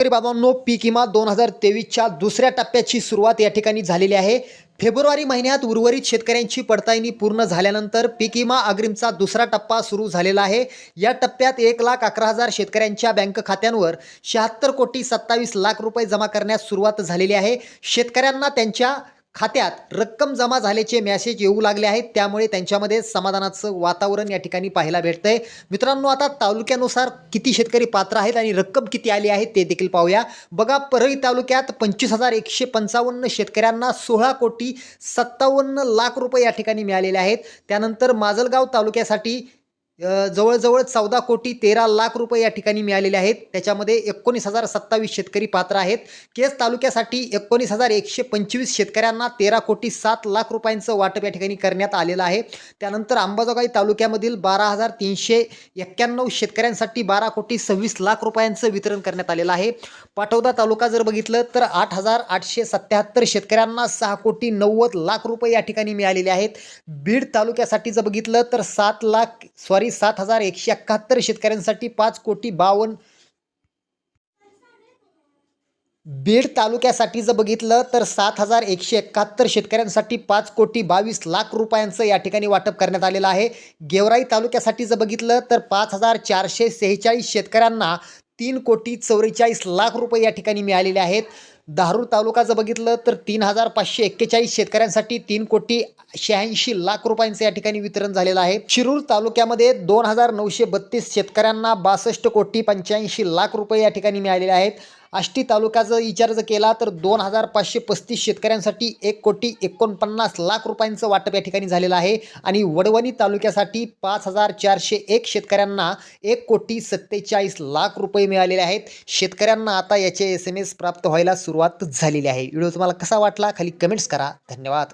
शेतकरी बाबांनो पीक विमा दोन हजार तेवीसच्या दुसऱ्या टप्प्याची सुरुवात या ठिकाणी झालेली आहे. फेब्रुवारी महिन्यात उर्वरित शेतकऱ्यांची पडताळणी पूर्ण झाल्यानंतर पीक विमा अग्रिमचा दुसरा टप्पा सुरू झालेला आहे. या टप्प्यात एक लाख अकरा हजार शेतकऱ्यांच्या बँक खात्यांवर शहात्तर कोटी सत्तावीस लाख रुपये जमा करण्यास सुरुवात झालेली आहे. शेतकऱ्यांना त्यांच्या खात्यात रक्कम जमा झाल्याचे मॅसेज येऊ लागले आहेत. त्यामुळे त्यांच्यामध्ये समाधानाचं वातावरण या ठिकाणी पाहायला भेटतंय. मित्रांनो आता तालुक्यानुसार किती शेतकरी पात्र आहेत आणि रक्कम किती आली आहे ते देखील पाहूया. बघा परळी तालुक्यात पंचवीस हजार एकशे पंचावन्न शेतकऱ्यांना सोळा कोटी सत्तावन्न लाख रुपये या ठिकाणी मिळालेले आहेत. त्यानंतर माजलगाव तालुक्यासाठी जवळजवळ चौदा कोटी तेरा लाख रुपये या ठिकाणी मिळालेले आहेत. त्याच्यामध्ये एकोणीस हजार सत्तावीस शेतकरी पात्र आहेत. केस तालुक्यासाठी एकोणीस हजार एकशे पंचवीस शेतकऱ्यांना तेरा कोटी सात लाख रुपयांचं वाटप या ठिकाणी करण्यात आलेलं आहे. त्यानंतर अंबाजोगाई तालुक्यामधील बारा हजार तीनशे एक्क्याण्णव शेतकऱ्यांसाठी बारा कोटी सव्वीस लाख रुपयांचं वितरण करण्यात आलेलं आहे. पाटोदा तालुका जर बघितलं तर आठ हजार आठशे सत्याहत्तर शेतकऱ्यांना सहा कोटी नव्वद लाख रुपये या ठिकाणी मिळालेले आहेत. बीड तालुक्यासाठी जर बघितलं तर सात लाख सॉरी सात हजार एकशे एकाहत्तर शेतकऱ्यांसाठी पाच कोटी बावन्न बीड तालुक्यासाठी जर बघितलं तर सात हजार एकशे एकाहत्तर शेतकऱ्यांसाठी पाच कोटी बावीस लाख रुपयांचं या ठिकाणी वाटप करण्यात आलेलं आहे. गेवराई तालुक्यासाठी जर बघितलं तर पाच हजार चारशे सेहेचाळीस शेतकऱ्यांना तीन कोटी चौवेचाळीस लाख रुपये या ठिकाणी मिळालेले आहेत. धारूर तालुका जर बघितलं तर तीन हजार पाचशे एक्केचाळीस शेतकऱ्यांसाठी तीन कोटी शहाऐंशी लाख रुपयांचं या ठिकाणी वितरण झालेलं आहे. शिरूर तालुक्यामध्ये दोन हजार नऊशे बत्तीस शेतकऱ्यांना बासष्ट कोटी पंच्याऐंशी लाख रुपये या ठिकाणी मिळालेले आहेत. आष्टी तालुक्याचा विचार जर केला तर दोन हजार पाचशे पस्तीस शेतकऱ्यांसाठी एक कोटी एकोणपन्नास लाख रुपयांचं वाटप या ठिकाणी झालेलं आहे. आणि वडवणी तालुक्यासाठी पाच हजार चारशे एक शेतकऱ्यांना एक कोटी सत्तेचाळीस लाख रुपये मिळालेले आहेत. शेतकऱ्यांना आता याचे एस एम एस प्राप्त व्हायला सुरुवात झालेली आहे. व्हिडिओ तुम्हाला कसा वाटला? खाली कमेंट्स करा. धन्यवाद.